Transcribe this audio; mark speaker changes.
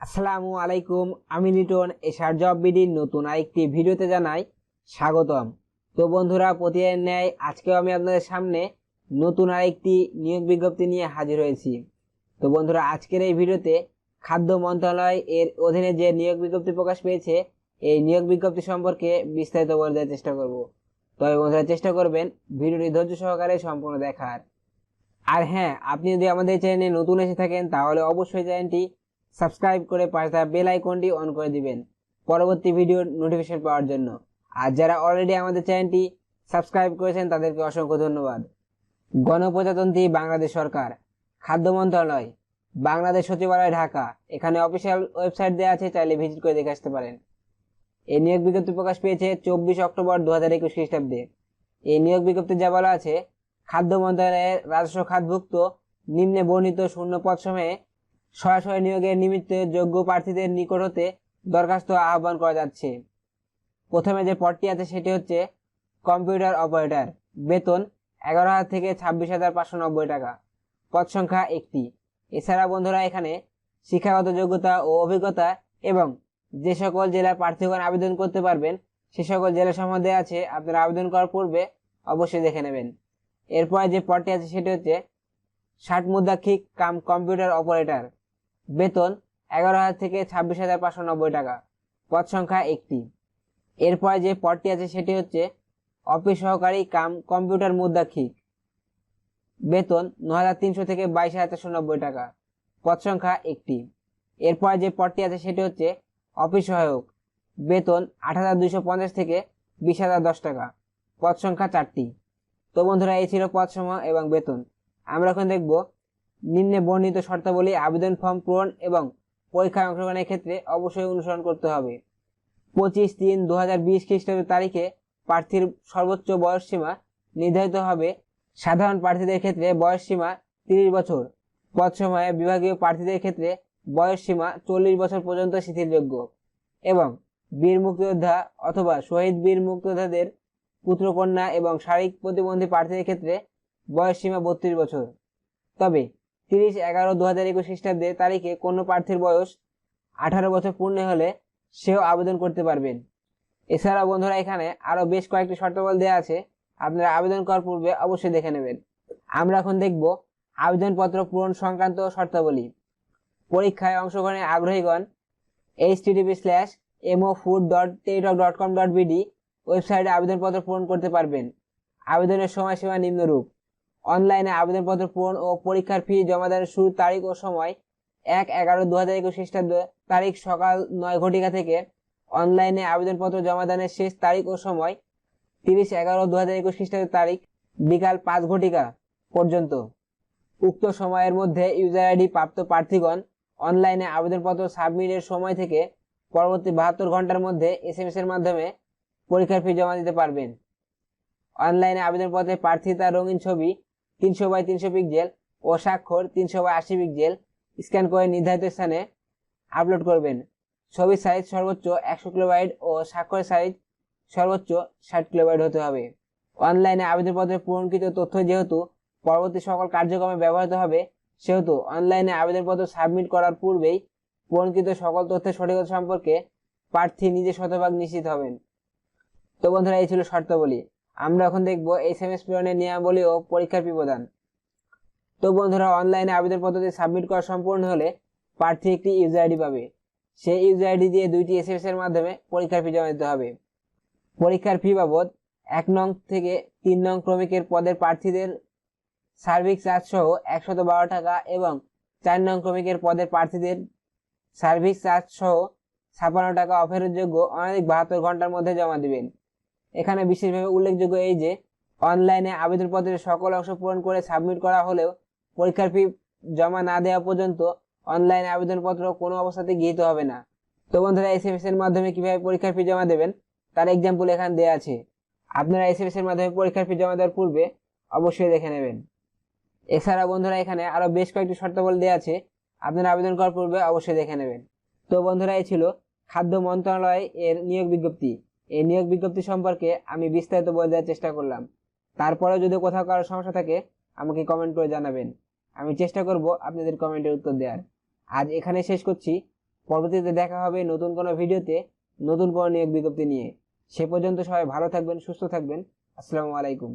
Speaker 1: আসসালামু আলাইকুম, আমি লিটন, এশার জব বিডির নতুন আরেকটি ভিডিওতে জানাই স্বাগতম। তো বন্ধুরা, প্রতিদিন ন্যায় আজকেও আমি আপনাদের সামনে নতুন আরেকটি নিয়োগ বিজ্ঞপ্তি নিয়ে হাজির হয়েছি। তো বন্ধুরা, আজকের এই ভিডিওতে খাদ্য মন্ত্রণালয় এর অধীনে যে নিয়োগ বিজ্ঞপ্তি প্রকাশ পেয়েছে, এই নিয়োগ বিজ্ঞপ্তি সম্পর্কে বিস্তারিত বলে দেওয়ার চেষ্টা করব। তবে বন্ধুরা, চেষ্টা করবেন ভিডিওটি ধৈর্য সহকারে সম্পূর্ণ দেখার। আর হ্যাঁ আপনি যদি আমাদের চ্যানেলে নতুন এসে থাকেন, তাহলে অবশ্যই চ্যানেলটি সাবস্ক্রাইব করে পাশে থাকা বেল আইকনটি অন করে দিবেন পরবর্তী ভিডিওর নোটিফিকেশন পাওয়ার জন্য। আর যারা অলরেডি আমাদের চ্যানেলটি সাবস্ক্রাইব করেছেন, তাদেরকে অসংখ্য ধন্যবাদ। গণপ্রজাতন্ত্রী বাংলাদেশ সরকার, খাদ্য মন্ত্রণালয়, বাংলাদেশ সচিবালয় ঢাকা, এখানে অফিসিয়াল ওয়েবসাইট দেওয়া আছে, চাইলে ভিজিট করে দেখে আসতে পারেন। এই নিয়োগ বিজ্ঞপ্তি প্রকাশ পেয়েছে চব্বিশ অক্টোবর দু হাজার একুশ খ্রিস্টাব্দে। এই নিয়োগ বিজ্ঞপ্তি যা বলা আছে, খাদ্য মন্ত্রণালয়ের রাজস্ব খাতভুক্ত নিম্নে বর্ণিত শূন্য পদ সময়ে সরাসরি নিয়োগের নিমিত্তে যোগ্য প্রার্থীদের নিকট হতে দরখাস্ত আহ্বান করা যাচ্ছে। প্রথমে যে পদটি আছে সেটি হচ্ছে কম্পিউটার অপারেটর। বেতন এগারো হাজার থেকে ছাব্বিশ হাজার পাঁচশো নব্বই টাকা। পদ সংখ্যা একটি। এছাড়া বন্ধুরা, এখানে শিক্ষাগত যোগ্যতা ও অভিজ্ঞতা এবং যে সকল জেলার প্রার্থীগণ আবেদন করতে পারবেন, সে সকল জেলা সম্বন্ধে আছে, আপনারা আবেদন করার পূর্বে অবশ্যই দেখে নেবেন। এরপরে যে পদটি আছে সেটি হচ্ছে ষাট মুদ্রাক্ষিক কাম কম্পিউটার অপারেটর। বেতন এগারো হাজার থেকে ছাব্বিশ হাজার পাঁচশো নব্বই টাকা, পদ সংখ্যা একটি। এরপরে যে পদটি আছে সেটি হচ্ছে অফিস সহকারী কাম কম্পিউটার মুদ্রাক্ষিক বেতন ন হাজার তিনশো থেকে বাইশ হাজার চারশো নব্বই টাকা, পদ সংখ্যা একটি। এরপরে যে পদটি আছে সেটি হচ্ছে অফিস সহায়ক। বেতন আট হাজার দুইশো পঞ্চাশ থেকে বিশ হাজার দশ টাকা, পদ সংখ্যা চারটি। তো বন্ধুরা, এই ছিল পদ সমূহ এবং বেতন। আমরা এখন দেখব নিম্নে বর্ণিত শর্তাবলী আবেদন ফর্ম পূরণ এবং পরীক্ষায় অংশগ্রহণের ক্ষেত্রে অবশ্যই অনুসরণ করতে হবে। পঁচিশ তিন দু হাজার বিশ খ্রিস্টাব্দ তারিখে প্রার্থীর সর্বোচ্চ বয়স সীমা নির্ধারিত হবে। সাধারণ প্রার্থীদের ক্ষেত্রে বয়স সীমা তিরিশ বছর। পদ সময়ে বিভাগীয় প্রার্থীদের ক্ষেত্রে বয়স সীমা চল্লিশ বছর পর্যন্ত শিথিলযোগ্য। এবং বীর মুক্তিযোদ্ধা অথবা শহীদ বীর মুক্তিযোদ্ধাদের পুত্রকন্যা এবং শারীরিক প্রতিবন্ধী প্রার্থীদের ক্ষেত্রে বয়স সীমা বত্রিশ বছর। তবে তিরিশ, এগারো দু হাজার একুশ খ্রিস্টাব্দে তারিখে কোনো প্রার্থীর বয়স আঠারো বছর পূর্ণ হলে সেও আবেদন করতে পারবেন। এছাড়া বন্ধুরা এখানে আরও বেশ কয়েকটি শর্তাবল দেওয়া আছে। আপনারা আবেদন করার পূর্বে অবশ্যই দেখে নেবেন। আমরা এখন দেখব আবেদনপত্র পূরণ সংক্রান্ত শর্তাবলী। পরীক্ষায় অংশগ্রহণের আগ্রহীগণ H TDP slash MO food dot Teletalk dot com dot BD ওয়েবসাইটে আবেদনপত্র পূরণ করতে পারবেন। আবেদনের সময়সীমা নিম্নরূপ। অনলাইনে আবেদনপত্র পূরণ ও পরীক্ষার ফি জমাদানের শুরুর তারিখ ও সময় এক এগারো দু হাজার একুশ খ্রিস্টাব্দ তারিখ সকাল নয় ঘটিকা থেকে অনলাইনে আবেদনপত্র জমাদানের শেষ তারিখ ও সময় তিরিশ এগারো দু হাজার একুশ খ্রিস্টাব্দ তারিখ বিকাল পাঁচ ঘটিকা পর্যন্ত। উক্ত সময়ের মধ্যে ইউজার আইডি প্রাপ্ত প্রার্থীগণ অনলাইনে আবেদনপত্র সাবমিটের সময় থেকে পরবর্তী বাহাত্তর ঘণ্টার মধ্যে এস এম এস এর মাধ্যমে পরীক্ষার ফি জমা দিতে পারবেন। অনলাইনে আবেদনপত্রে প্রার্থী তার রঙিন ছবি তিনশো বাই তিনশো পিক্সেল ও স্বাক্ষর তিনশো বাই আশি পিক্সেল স্ক্যান করে নির্ধারিত স্থানে আপলোড করবেন। ছবির সাইজ সর্বোচ্চ একশো কিলোবাইট ও স্বাক্ষরের সাইজ সর্বোচ্চ ষাট কিলোবাইট হতে হবে। অনলাইনে আবেদনপত্রে পূরণকৃত তথ্য যেহেতু পরবর্তী সকল কার্যক্রমে ব্যবহৃত হবে, সেহেতু অনলাইনে আবেদনপত্র সাবমিট করার পূর্বেই পূরণকৃত সকল তথ্যের সঠিকতা সম্পর্কে প্রার্থী নিজে শতভাগ নিশ্চিত হবেন। তো বন্ধুরা, এই ছিল শর্তাবলী। আমরা এখন দেখব এস এম এস প্রেরণের নিয়মাবলী ও পরীক্ষার প্রদান তো বন্ধুরা অনলাইনে আবেদন পদ্ধতি সাবমিট করা সম্পূর্ণ হলে প্রার্থী একটি ইউজার আইডি পাবে। সেই ইউজার আইডি দিয়ে দুইটি এস এম এর মাধ্যমে পরীক্ষার ফি জমা দিতে হবে। পরীক্ষার ফি বাবদ এক নং থেকে তিন নং ক্রমিকের পদের প্রার্থীদের সার্ভিস চার্জ সহ একশত বারো টাকা এবং চার নং ক্রমিকের পদের প্রার্থীদের সার্ভিস চার্জ সহ ছাপান্ন টাকা অফেরতযোগ্য অনধিক বাহাত্তর ঘণ্টার মধ্যে জমা দিবেন। এখানে বিশেষভাবে উল্লেখযোগ্য এই যে, অনলাইনে আবেদনপত্রের সকল অংশ পূরণ করে সাবমিট করা হলেও পরীক্ষার ফি জমা না দেওয়া পর্যন্ত অনলাইনে আবেদনপত্র কোনো অবস্থাতে গৃহীত হবে না। তো বন্ধুরা এস এম এস এর মাধ্যমে কীভাবে পরীক্ষার ফি জমা দেবেন, তার এক্সাম্পল এখানে দেওয়া আছে। আপনারা এস এম এস এর মাধ্যমে পরীক্ষার ফি জমা দেওয়ার পূর্বে অবশ্যই দেখে নেবেন। এছাড়া বন্ধুরা, এখানে আরও বেশ কয়েকটি শর্তাবলী দেওয়া আছে। আপনারা আবেদন করার পূর্বে অবশ্যই দেখে নেবেন। তো বন্ধুরা, এই ছিল খাদ্য মন্ত্রণালয় এর নিয়োগ বিজ্ঞপ্তি। এই নিয়োগ বিজ্ঞপ্তি সম্পর্কে আমি বিস্তারিত বলে দেওয়ার চেষ্টা করলাম। তারপরেও যদি কোথাও কারও সমস্যা থাকে, আমাকে কমেন্ট করে জানাবেন। আমি চেষ্টা করব আপনাদের কমেন্টের উত্তর দেওয়ার। আজ এখানে শেষ করছি। পরবর্তীতে দেখা হবে নতুন কোনো ভিডিওতে নতুন কোনো নিয়োগ বিজ্ঞপ্তি নিয়ে। সে পর্যন্ত সবাই ভালো থাকবেন, সুস্থ থাকবেন। আসসালামু আলাইকুম।